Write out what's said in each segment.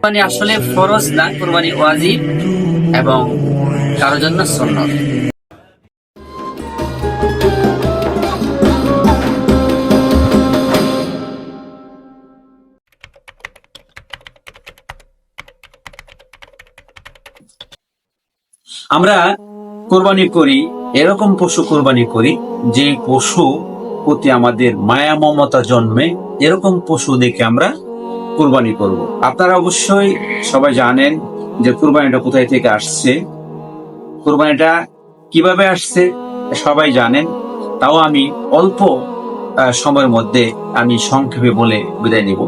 কোরবানি আসলে ফরজ না, কোরবানি ওয়াজিব এবং কারোর জন্য সুন্নত। আমরা কোরবানি করি, এরকম পশু কোরবানি করি যে পশু প্রতি আমাদের মায়া মমতা জন্মে, এরকম পশু দেখে আমরা কোরবানি করব। আপনারা অবশ্যই সবাই জানেন যে কোরবানিটা কোথায় থেকে আসছে। কোরবানিটা কীভাবে আসছে সবাই জানেন। তাও আমি অল্প সময়ের মধ্যে আমি সংক্ষেপে বলে বিদায় নিব।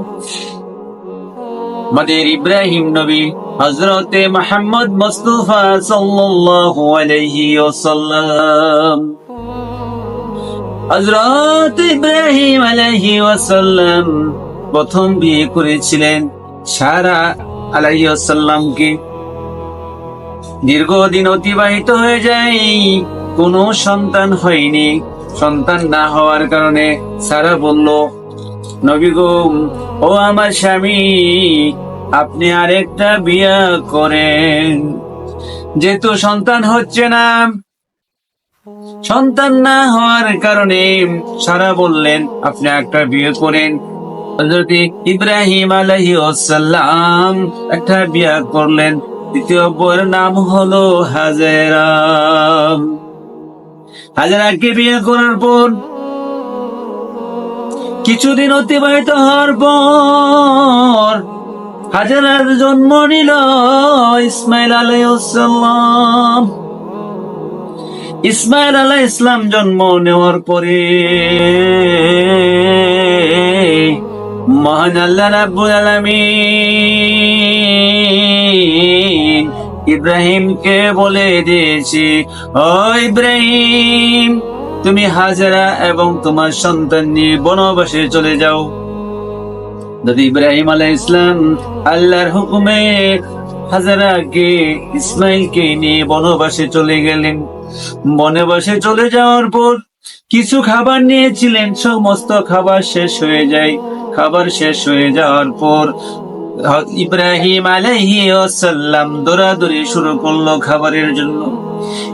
আমাদের ইব্রাহিম নবী হজরতে মোহাম্মদ মুস্তফা সাল্লাল্লাহু আলাইহি ওয়াসাল্লাম। হজরত ইব্রাহিম আলাইহি ওয়াসাল্লাম প্রথম বিয়ে করেছিলেন সারা আলাইহি ওয়াসাল্লামকে দীর্ঘদিন অতিবাহিত হয়ে যায়, কোনো সন্তান হয়নি। সন্তান না হওয়ার কারণে সারা বলল, নবী গো, ও আমার স্বামী, আপনি আরেকটা বিয়া করেন। যেহেতু সন্তান হচ্ছে না, সন্তান না হওয়ার কারণে সারা বললেন, আপনি একটা বিয়ে করেন। হযরত ইব্রাহিম আলাইহি সাল্লাম একটা বিয়া করলেন। দ্বিতীয় বউয়ের নাম হলো হাজেরা। হাজেরাকে বিয়ে করার পর কিছুদিন অতিবাহিত হওয়ার পর হাজারার জন্ম নিল ইসমাইল আলাইসাল্লাম ইসমাইল আলাই ইসলাম জন্ম নেওয়ার পরে মহান আল্লাহ রাব্বুল আলামিন, ইব্রাহিমকে বলে দিয়েছি, ও ইব্রাহিম, তুমি হাজারা এবং তোমার সন্তান নিয়ে বনবাসে চলে যাও। যদি ইব্রাহিম আলাই ইসলাম আল্লাহর হুকুমে হাজারাকে ইসমাইলকে নিয়ে বনবাসে চলে গেলেন। বনবাসে চলে যাওয়ার পর কিছু খাবার নিয়েছিলেন, সমস্ত খাবার শেষ হয়ে যায়। খাবার শেষ হয়ে যাওয়ার পর, ইব্রাহিম আলাইহি সাল্লাম দৌড়াদৌড়ি শুরু করল খাবারের জন্য।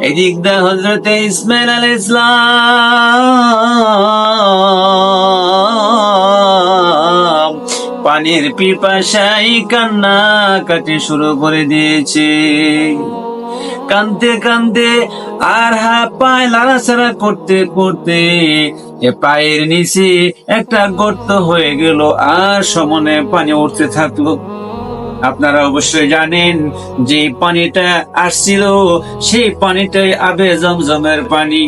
এদিক দা হজরতে ইসমাইল আল ইসলাম পানির পিপাসাই কান্না কাটি শুরু করে দিয়েছে। কানতে কানতে আর হা পায়ে লাড়াছাড়া করতে করতে এ পায়ের নিচে একটা গর্ত হয়ে গেল আর সমানে পানি উঠতে থাকল। আপনারা অবশ্যই জানেন যে পানিটা আসছিল, সেই পানিটাই আবে জমজমের পানি।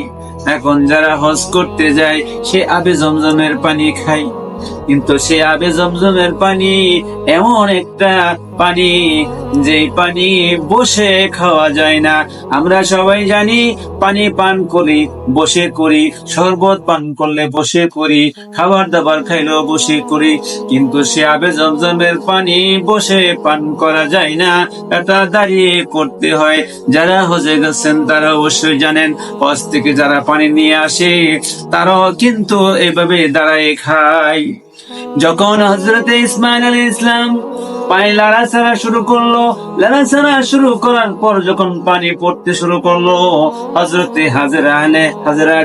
এখন যারা হজ করতে যায়, সে আবে জমজমের পানি খায়। কিন্তু সে আবে জমজমের পানি, এমন একটা পানি যে পানি বসে খাওয়া যায় না। আমরা সবাই জানি, পানি পান করি, বসে করি, শরবত পান করলে বসে করি, খাবার দাবার খাইলেও বসে করি, কিন্তু সে আবে জমজমের পানি বসে পান করা যায় না, এটা দাঁড়িয়ে করতে হয়। যারা হজে গেছেন, তারা অবশ্যই জানেন, হজ থেকে যারা পানি নিয়ে আসে, তারাও কিন্তু এভাবে দাঁড়ায় খায়। যখন হজরতে ইসমাইল আলী ইসলাম পানি লাড়াছাড়া শুরু করল লাড়াছাড়া শুরু করার পর যখন পানি পড়তে শুরু করল হজরতে হাজরা আলে হাজরা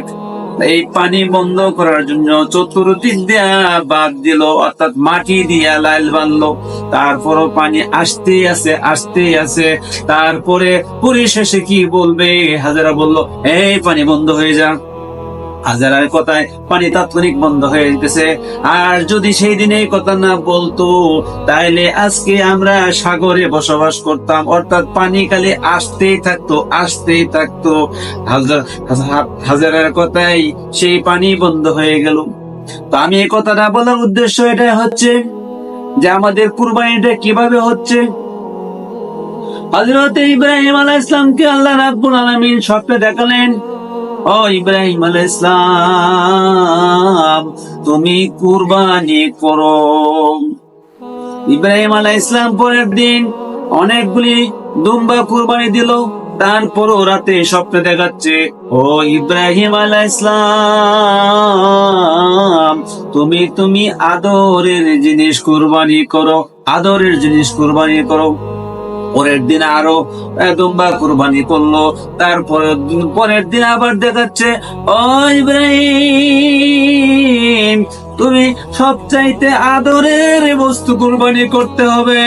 এই পানি বন্ধ করার জন্য চতুর্দিক দিয়া বাদ দিল, অর্থাৎ মাটি দিয়া লাইল বানলো। তারপরও পানি আসতেই আছে আসতেই আছে। তারপরে পরিশেষে কি বলবে? হাজারা বলল, এই পানি বন্ধ হয়ে যা হাজারার কথায় পানি তাৎক্ষণিক বন্ধ হয়ে যেতেছে। আর যদি সেই দিনে কথা না বলতো, তাইলে আজকে আমরা সাগরে বসবাস করতাম। অর্থাৎ পানি খালি আসতেই থাকতো আসতেই থাকতো। হাজার- হাজার- হাজারার কথাই সেই পানি বন্ধ হয়ে গেল। তো আমি এই কথাটা বলার উদ্দেশ্য এটাই হচ্ছে যে আমাদের কুরবানিটা কীভাবে হচ্ছে? হজরত ইব্রাহিম আলাহ ইসলামকে আল্লাহ রাব্বুল আলামিন স্বপ্নে দেখালেন ও ইব্রাহিম আল ইসলাম তুমি কুরবানি করো। ইব্রাহিম আলাহ ইসলাম পরের দিন অনেকগুলি দুম্বা কুরবানি দিল, তারপরও রাতে স্বপ্নে দেখাচ্ছে, ও ইব্রাহিম আলাহ ইসলাম তুমি তুমি আদরের জিনিস কুরবানি করো, আদরের জিনিস কুরবানি করো। পরের দিন আরও দুম্বা কুরবানি করল। তারপরে পরের দিন আবার দেখাচ্ছে, ও ইব্রাহিম, তুমি সবচাইতে আদরের বস্তু কুরবানি করতে হবে।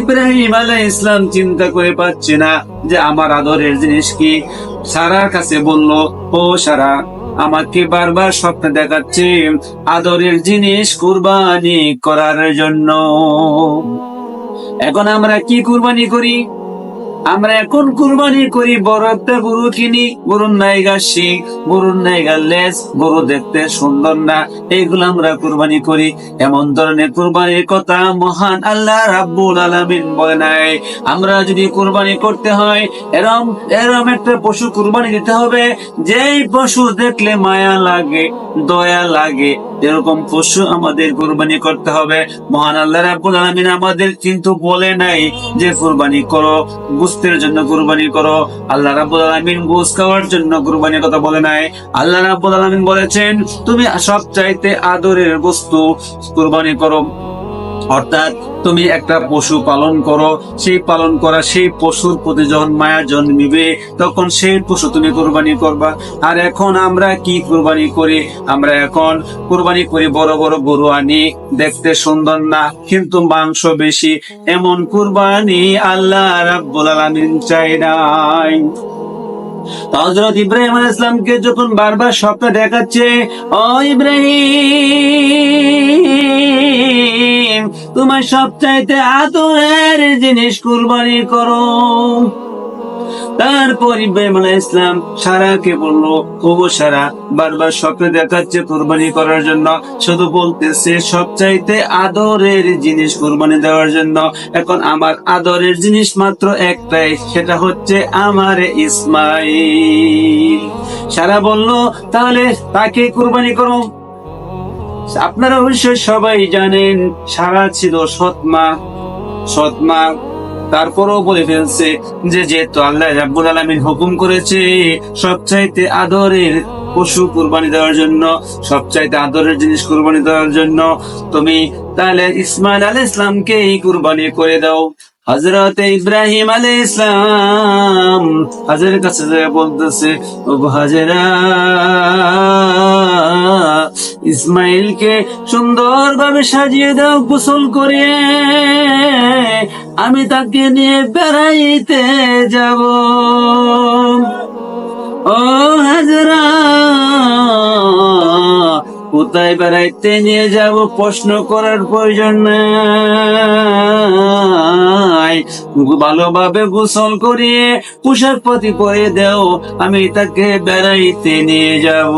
ইব্রাহিম আলাই ইসলাম চিন্তা করে পাচ্ছে না যে আমার আদরের জিনিস কি। সারার কাছে বলল, ও সারা, আমাকে বারবার স্বপ্নে দেখাচ্ছে আদরের জিনিস কুরবানি করার জন্য। এখন আমরা কি কুরবানি করি? আমরা এখন কুরবানি করি বড় একটা গরু কিনি, গরুর নাইগা শিখ গরুর নাইগা লেজ গরু দেখতে সুন্দর না, এইগুলো আমরা কুরবানি করি। এমন ধরনের কুরবানির কথা মহান আল্লাহ রাব্বুল আলামিন বলে নাই। আমরা যদি কুরবানি করতে হয়, এরম এরম একটা পশু কুরবানি দিতে হবে, যেই পশু দেখলে মায়া লাগে, দয়া লাগে, এরকম পশু আমাদের কুরবানি করতে হবে। মহান আল্লাহ রাব্বুল আলামিন আমাদের কিন্তু বলে নাই যে কুরবানি করো গুস্তের জন্য কুরবানি করো। আল্লাহ রাব্বুল আলামিন গোস খাওয়ার জন্য কুরবানির কথা বলে নাই। আল্লাহ রাব্বুল আলামিন বলেছেন, তুমি সব চাইতে আদরের বস্তু কুরবানি করো। অর্থাৎ তুমি একটা পশু পালন করো, সেই পালন করা সেই পশুর প্রতি যখন মায়া জন্মিবে, তখন সেই পশু তুমি কোরবানি করবা। আর এখন আমরা কি কোরবানি করি? আমরা এখন কোরবানি করি বড় বড় গরু আনি, দেখতে সুন্দর না, কিন্তু মাংস বেশি। এমন কুরবানি আল্লাহ রাব্বুল আলামিন চাই নাই। হজরত ইব্রাহিম আলাইহিস ইসলামকে যখন বারবার স্বপ্ন দেখাচ্ছে, ও ইব্রাহিম! তোমার সবচাইতে আদরের জিনিস কুরবানি করো। তারপর ইব্রাহিম আলাইহিস ইসলাম সারাকে বলল ও সারা, বারবার স্বপ্নে দেখাচ্ছে কুরবানি করার জন্য। শুধু বলতেছে, সবচাইতে আদরের জিনিস কুরবানি দেওয়ার জন্য। এখন আমার আদরের জিনিস মাত্র একটাই, সেটা হচ্ছে আমার ইসমাইল। সারা বলল, তাহলে তাকে কুরবানি করো। আপনারা অবশ্যই সবাই জানেন, সারা ছিল সৎমা। সৎমা তারপরও বলে ফেলছে যে যেহেতু আল্লাহ রাব্বুল আলামিন হুকুম করেছে সবচাইতে আদরের পশু কুরবানি দেওয়ার জন্য, সবচাইতে আদরের জিনিস কুরবানি দেওয়ার জন্য, তুমি তাহলে ইসমাইল আলাইহিস ইসলামকে এই কুরবানি করে দাও। হজরত ইব্রাহিম আলাই ইসলাম হাজারের কাছে বলতেছে ও হাজেরা ইসমাইলকে সুন্দরভাবে সাজিয়ে দাও, গোসল করে। আমি তাকে নিয়ে বেড়াইতে যাব। ও হাজরা কোথায় বেড়াইতে নিয়ে যাব? প্রশ্ন করার প্রয়োজন নাই। ভালোভাবে গোসল করিয়ে পোশাক পাতি পরে দেও, আমি তাকে বেড়াইতে নিয়ে যাব।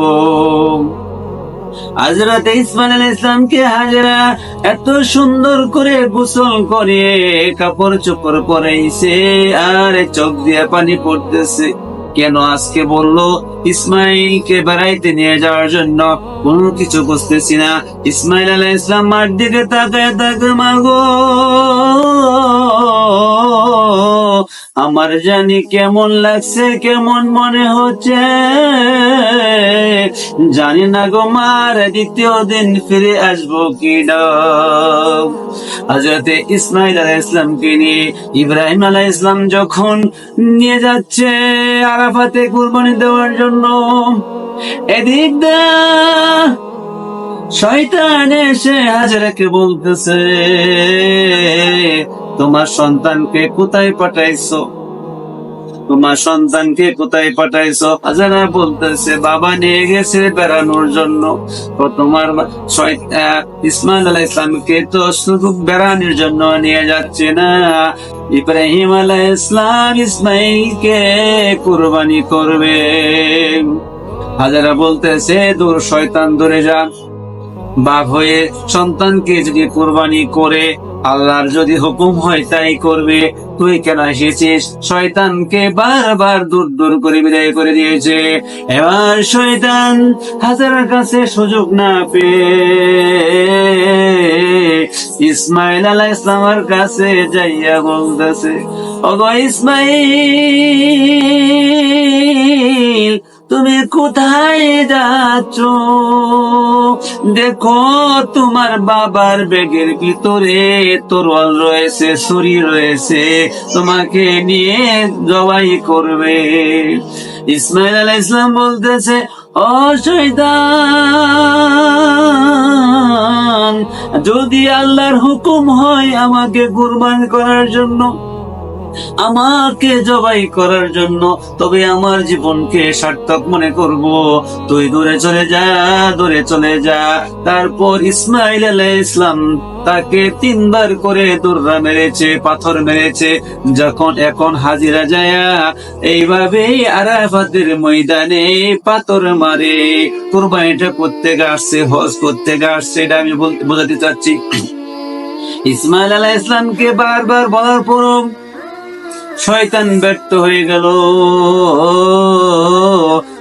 হাজরত ইসমাইল আলাইহিস ইসলামকে হাজরা এত সুন্দর করে গোসল করে কাপড় চোপড় পরাইছে, আর চোখ দিয়ে পানি পড়তেছে। কেন আজকে বলল? ইসমাইলকে বেড়াইতে নিয়ে যাওয়ার জন্য কোনো কিছু বুঝতেছি না। ইসমাইল আলাহ ইসলাম মার দিকে তাকায় তাকে, মাগো, আমার জানি কেমন লাগছে, কেমন মনে হচ্ছে। জানি না গো মার, দ্বিতীয় দিন ফিরে আসব কি হজরতে ইসমাইল আলাহ ইসলামকে নিয়ে ইব্রাহিম আলাহ ইসলাম যখন নিয়ে যাচ্ছে আরাফাতে কুরবানি দেওয়ার জন্য এদিক দা শয়তান এসে হাজারাকে বলতেছে তোমার সন্তানকে কোথায় পাঠাইছো? তোমার সন্তানকে কোথায় পাঠাইছো? হাজারা বলতেছে, বাবা নিয়ে গেছে বেড়ানোর জন্য। তোমার ইসমাইল আলাহ ইসলামকে তো শুধু বেড়ানোর জন্য নিয়ে যাচ্ছে না। ইব্রাহিম আলাহ ইসলাম ইসমাইলকে কুরবানি করবে। হাজারা বলতেছে, দূর শয়তান, দূরে যা। বাপ হয়ে সন্তানকে যদি কোরবানি করে আল্লাহর যদি হুকুম হয় তাই করবে। তুই কেন এসেছিস? শয়তানকে বারবার দূর দূর করে বিদায় করে দিয়েছে। এবার শয়তান হাজারের কাছে সুযোগ না পেয়ে ইসমাইল আলাহ ইসলামের কাছে যাইয়া বলতেছে, ওগো ইসমাইল তুমি কোথায় যাচ্ছ? দেখো, তোমার বাবার ব্যাগের ভিতরে তরোয়াল রয়েছে, ছুরি রয়েছে। তোমাকে নিয়ে জবাই করবে। ইসমাইল আলাহ ইসলাম বলতেছে শয়তান, যদি আল্লাহর হুকুম হয় আমাকে কুরবান করার জন্য আমাকে জবাই করার জন্য তবে আমার জীবনকে সার্থক মনে করব। তুই দূরে চলে যা, দূরে চলে যা। তারপর ইসমাইল আলাহ ইসলাম তাকে তিনবার করে দুর্রা মেরেছে, পাথর মেরেছে। যখন এখন হাজিরা যায়া, এইভাবেই আরাফাতের ময়দানে পাথর মারে। কুরবানিটা করতে আসছে, হজ করতে আসছে, এটা আমি বোঝাতে চাচ্ছি। ইসমাইল আলাহ ইসলামকে বারবার বলার পরও শয়তান ব্যর্থ হয়ে গেল।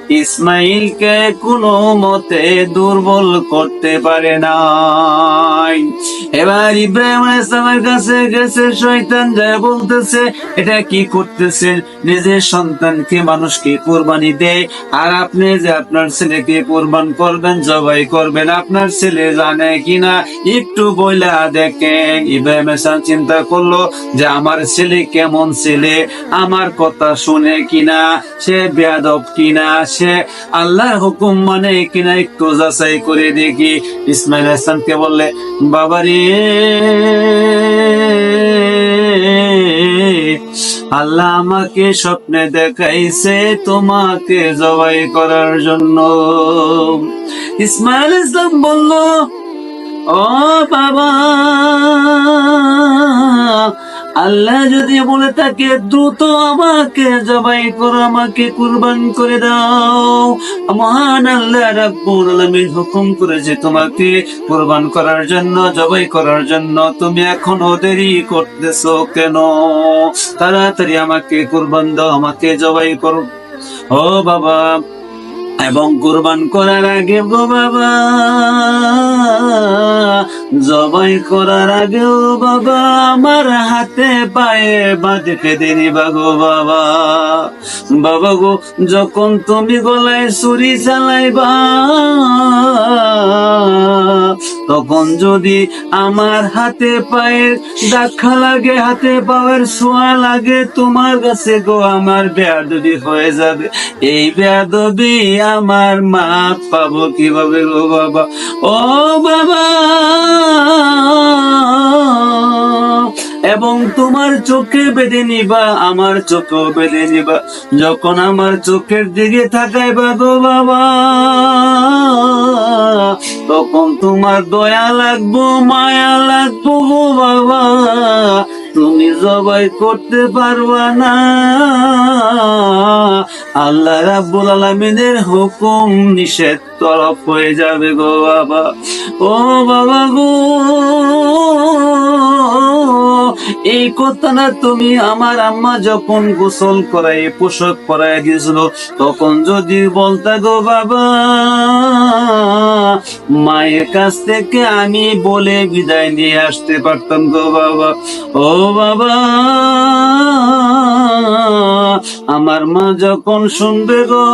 ইসমাইলকে কোনো মতে দুর্বল করতে পারে নাই এবার ইব্রাহিম ইসলামের কাছে গেছে, শয়তান যা বলতেছে, এটা কি করতেছে? নিজের সন্তানকে মানুষকে কোরবানি দেয়, আর আপনি যে আপনার ছেলেকে কোরবান করবেন, জবাই করবেন, আপনার ছেলে জানে কিনা? একটু বইলা দেখেন, ইব্রাহিম ইসলাম চিন্তা করল যে আমার ছেলে কেমন ছেলে? আমার কথা শুনে কিনা? সে বেয়াদব কিনা? সে আল্লাহর হুকুম মানে কিনা? একটু যাচাই করে দেখি। ইসমাইল হাসানকে বললে বাবারে আল্লাহ আমাকে স্বপ্নে দেখাইছে তোমাকে জবাই করার জন্য। ইসমাইল ইসলাম বলল ও বাবা আল্লাহ যদি বলে থাকে, দ্রুত আমাকে জবাই করো, আমাকে কুরবান করে দাও। মহান আল্লাহ রাব্বুল আলামিন হুকুম করেছে তোমাকে কুরবান করার জন্য, জবাই করার জন্য। তুমি এখনও দেরি করতেছো কেন? তাড়াতাড়ি আমাকে কুরবান দাও, আমাকে জবাই করো। ও বাবা এবং কুরবান করার আগে গো বাবা, জবাই করার আগে ও বাবা, আমার হাতে পায়ে বাঁধে ফেদে নিবা গো বাবা। বাবা গো, যখন তুমি গলায় ছুরি চালাইবা, তখন যদি আমার হাতে পায়ের দেখা লাগে, হাতে পায়ের ছোঁয়া লাগে, তোমার কাছে গো আমার বেয়াদবি হয়ে যাবে। এই বেয়াদবি আমার মা পাবো কীভাবে গো বাবা? ও বাবা! এবং তোমার চোখে বেঁধে নিবা, আমার চোখেও বেঁধে নিবা। যখন আমার চোখের দিকে তাকাইবা গো বাবা, তখন তোমার দয়া লাগবো, মায়া লাগবো গো বাবা। তুমি জবাই করতে পারবা না। আল্লাহ রাব্বুল আলামিনের হুকুম নিষেধ তরফ হয়ে যাবে গো বাবা। ও বাবা গো, এই কথা না তুমি আমার আম্মা যখন গোসল করাই পোশাক করাই দিয়েছিল তখন যদি বলতা গো বাবা, মায়ের কাছ থেকে আমি বলে বিদায় নিয়ে আসতে পারতাম গো বাবা। ও বাবা আমার মা যখন শুনবে গো,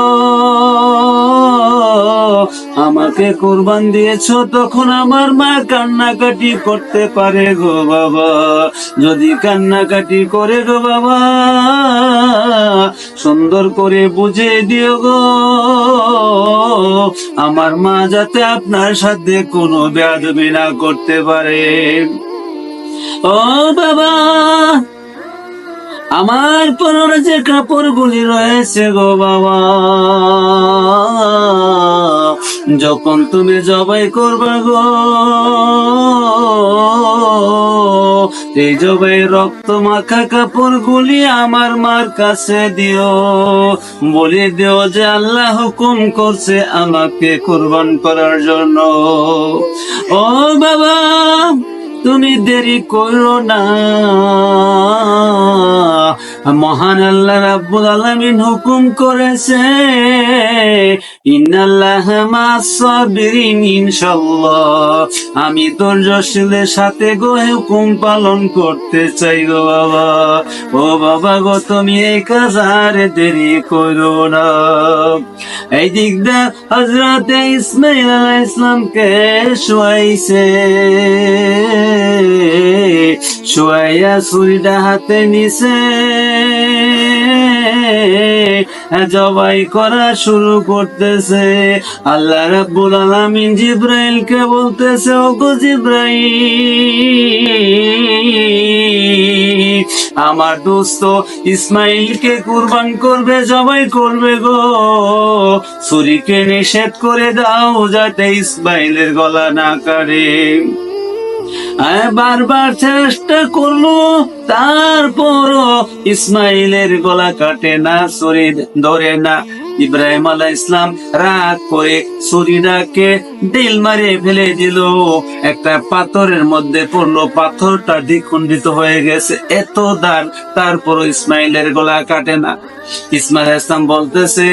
আমাকে কোরবান দিয়েছ, তখন আমার মা কান্নাকাটি করতে পারে গো বাবা। যদি কান্নাকাটি করে গো বাবা, সুন্দর করে বুঝে দিও গো। আমার মা যাতে আপনার সাথে কোনো বেয়াদবি না করতে পারে। ও বাবা, আমার পরনে যে কাপড়গুলি রয়েছে গো বাবা, যখন তুমি জবাই করবে গো, এই জবাই রক্ত মাখা কাপড়গুলি আমার মার কাছে দিও। বলে দিও যে আল্লাহ হুকুম করছে আমাকে কোরবান করার জন্য। ও বাবা তুমি দেরি করো না। মহান আল্লাহ রাব্বুল আলামিন হুকুম করেছে, ইন্নাল্লাহ মাসাবিরিন ইনশাআল্লাহ। আমি ধৈর্যশীলের সাথে গো হুকুম পালন করতে চাই গো বাবা। ও বাবা গো, তুমি এই কাজ আর দেরি করো না। এই দিক দা হজরতে ইসমাইল আলাইহিস ইসলামকে শুয়াইছে, শুয়াইয়া ছুরিটা হাতে নিছে। জবাই করা শুরু করতেছে। আল্লাহ রাব্বুল আলামিন জিব্রাইলকে বলতেছে ও গো জিব্রাইল, আমার দোস্ত ইসমাইলকে কুরবান করবে, জবাই করবে গো। ছুরিকে নিষেধ করে দাও যাতে ইসমাইলের গলা না কাটে আর বারবার চেষ্টা করল তারপরও ইসমাইলের গলা কাটে না, শরীর ধরে না। ইব্রাহিম আলাহ ইসলাম রাগ করে ছুরিটাকে দিল মারে ফেলে দিল। একটা পাথরের মধ্যে পড়ল পাথরটা দ্বিখণ্ডিত হয়ে গেছে, এত দান তারপরও ইসমাইলের গলা কাটে না। ইসমাইল ইসলাম বলতেছে,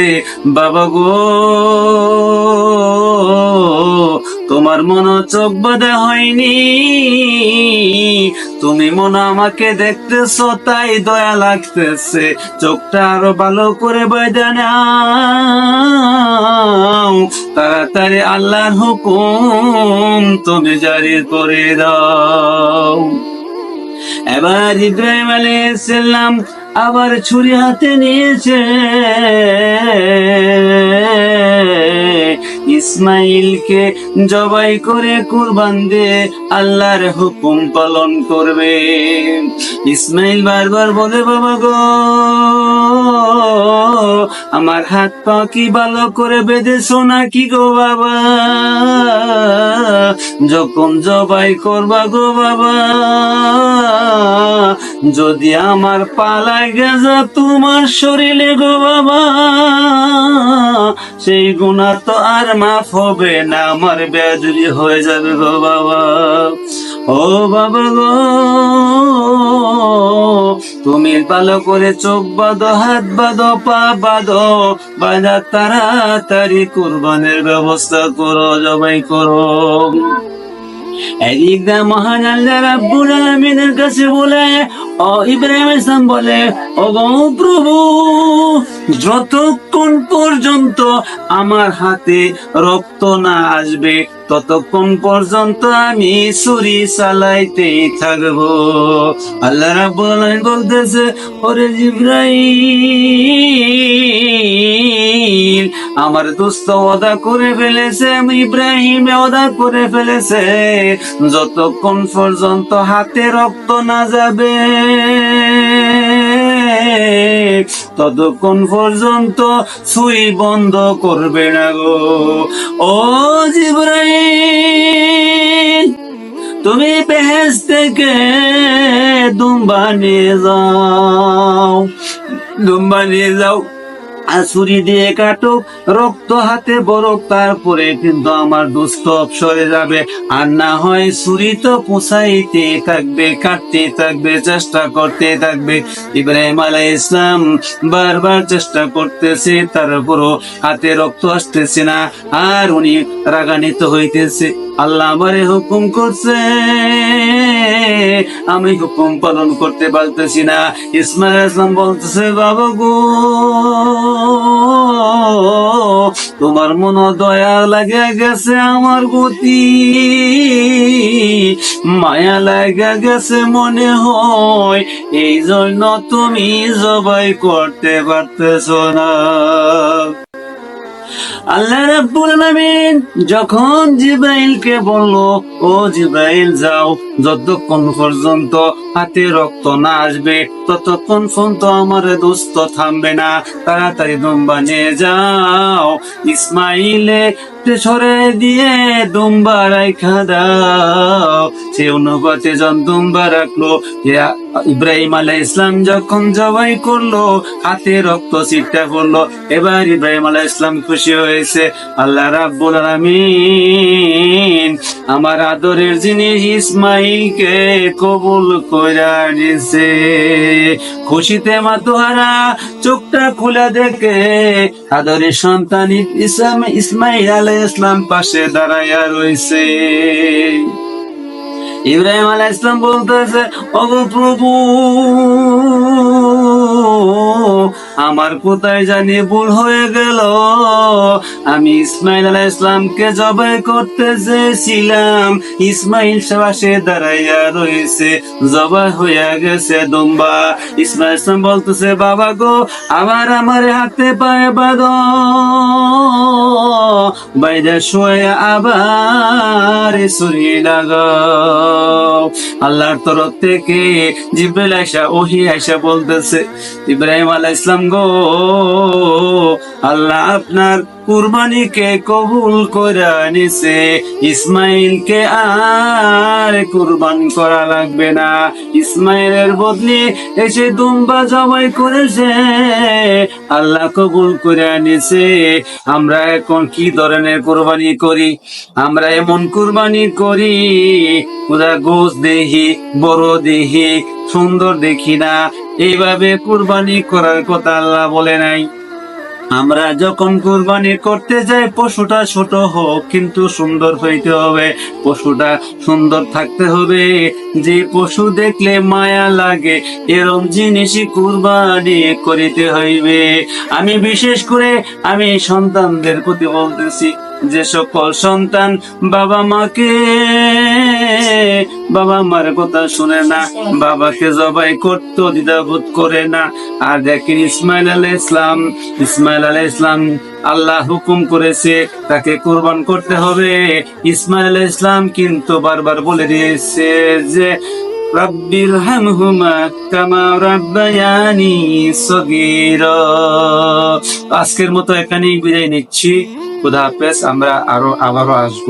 বাবা গো তোমার মনে চোখ বাঁধা হয়নি। তুমি মনে আমাকে দেখতেছো, তাই দয়া লাগতেছে। চোখটা আরও ভালো করে বেঁধে নাও। তাড়াতাড়ি আল্লাহর হুকুম তুমি জারি করে দাও। এবার ইব্রাহিম আলাইহিসসালাম আবার ছুরি হাতে নিয়েছে। ইসমাইলকে জবাই করে কুরবান দিয়ে আল্লাহর হুকুম পালন করবে। ইসমাইল বারবার বলে, বাবা গো, আমার হাত পা কি ভালো করে বেঁধেছো নাকি গো বাবা? যখন জবাই করবা গো বাবা, যদি আমার পালায় গেছে তোমার শরীরে গো বাবা। সেই গুণা তো আর মাফ হবে না, আমার বেজুরি হয়ে যাবে গো বাবা। ও বাবা গো, তুমি ভালো করে চোখ বাঁধো, হাত বাঁধো, পা বাঁধো বাঁধা তাড়াতাড়ি কুরবানের ব্যবস্থা করো, জবাই করো। এদিকটা মহান আল্লাহ রাব্বুল আলামিনের কাছে বলে ও ইব্রাহিম ইসলাম বলে ও প্রভু। যতক্ষণ পর্যন্ত আমার হাতে রক্ত না আসবে, ততক্ষণ পর্যন্ত আমি ছুরি চালাইতেই থাকব। আল্লাহ রাব্বুল বলতেছে, ওরে জিব্রাইল, আমার দোস্ত ওদা করে ফেলেছে ইব্রাহিম ওদা করে ফেলেছে। যতক্ষণ পর্যন্ত হাতে রক্ত না যাবে ততক্ষণ পর্যন্ত সুই বন্ধ করবে না গো। ও জিব্রাইল, তুমি পেহেজ থেকে দুম্বা নিয়ে যাও। দুম্বা নিয়ে যাও। ছুরি দিয়ে কাটো রক্ত হাতে বরক, তারপরে কিন্তু আমার দুস্থ সরে যাবে। আর না হয় ছুরি তো পোষাইতে থাকবে, কাটতে থাকবে, চেষ্টা করতে থাকবে। ইব্রাহিম আলাই ইসলাম বারবার চেষ্টা করতেছে তারপরও হাতে রক্ত আসতেছে না, আর উনি রাগান্বিত হইতেছে। আল্লাহ আমারে হুকুম করছে আমি হুকুম পালন করতে পারতেছি না। ইসমাইল ইসলাম বলতেছে, বাবা গো, তোমার মন দয়া লাগে গেছে আমার গতি। মায়া লাগা গেছে মনে হয়। এই জন্য তুমি জবাই করতে পারতেছ না। আল্লাহ রাব্বুল আলামিন যখন জিব্রাইলকে বলল, ও জিব্রাইল, যাও, যতক্ষণ পর্যন্ত হাতে রক্ত না আসবে, ততক্ষণ পর্যন্ত আমার দোস্ত থামবে না। তাড়াতাড়ি দুম্বা নিয়ে যাও। ইসমাইলে সরে দিয়ে দুম্বা রাইখা সে অনুপাতে জন দুম্বা রাখল ইব্রাহিম আলাহ ইসলাম যখন জবাই করল, হাতে রক্ত ছিটটা পড়ল। এবার ইব্রাহিম আলাহ ইসলাম খুশি হয়েছে। আল্লাহ রাব্বুল আলামিন আমার আদরের জিনিস ইসমাইলকে কবুল কইরা নিছে খুশিতে মাতোহারা চোখটা খুলে দেখে আদরের সন্তান ইসলাম, ইসমাইল আলাইহিস ইসলাম পাশে দাঁড়াইয়া রয়েছে ইব্রাহিম আলাই ইসলাম বলতেছে অগ প্রভু আমার কোথায় জানি ভুল হয়ে গেল। আমি ইসমাইল আলাহ ইসলামকে জবাই করতে চেয়েছিলাম। ইসমাইল পাশে দাঁড়াইয়া রয়েছে, জবাই হইয়া গেছে দুম্বা। ইসমাইল ইসলাম বলতেছে, বাবা গো, আবার আমার হাতে পায়ে বাদ বাইরে শুয়ে আবার সরিয়ে লাগাও আল্লাহর তরফ থেকে জিব্রাইল আয়সা ওহি আয়সা বলতেছে ইব্রাহিম আলাইহিস ইসলাম গো, আল্লাহ আপনার কুরবানিকে কবুল করে নিছে। ইসমাইলকে আর কুরবান করা লাগবে না। ইসমাইলের বদলে এসে দুম্বা জবাই করেছে। আল্লাহ কবুল করে নিছে। আমরা এখন কি ধরনের কোরবানি করি? আমরা এমন কুরবানি করি, ওরা গোস দেহি, বড় দেহি, সুন্দর দেখি না। এইভাবে কুরবানি করার কথা আল্লাহ বলে নাই। আমরা যখন কুরবানি করতে যাই, পশুটা ছোট হোক, কিন্তু সুন্দর হইতে হবে। পশুটা সুন্দর থাকতে হবে। যে পশু দেখলে মায়া লাগে, এরম জিনিসই কুরবানি করিতে হইবে। আমি বিশেষ করে, আমি সন্তানদের প্রতি বলতেছি, যে সকল সন্তান বাবা মাকে বাবা মার কথা শুনে না, বাবাকে জবাই করতে, দ্বিধাবোধ করে না। আর দেখেন ইসমাইল আলাহ ইসলাম ইসমাইল আলাহ ইসলাম আল্লাহ হুকুম করেছে, তাকে কোরবান করতে হবে। ইসমাইল আলাহ ইসলাম কিন্তু বারবার বলে দিয়েছে যে রব্বির হামহুমা কামা রাব্বায়ানি সগীরা। আজকের মতো এখানেই বিদায় নিচ্ছি। খুদা হাফেজ, আমরা আরও আবারও আসব।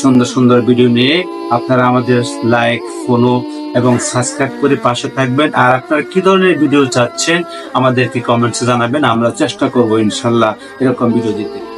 সুন্দর সুন্দর ভিডিও নিয়ে আপনারা আমাদের লাইক ফলো এবং সাবস্ক্রাইব করে পাশে থাকবেন। আর আপনারা কি ধরনের ভিডিও চাচ্ছেন, আমাদেরকে কমেন্টসে জানাবেন, আমরা চেষ্টা করব ইনশাল্লাহ এরকম ভিডিও দিতে।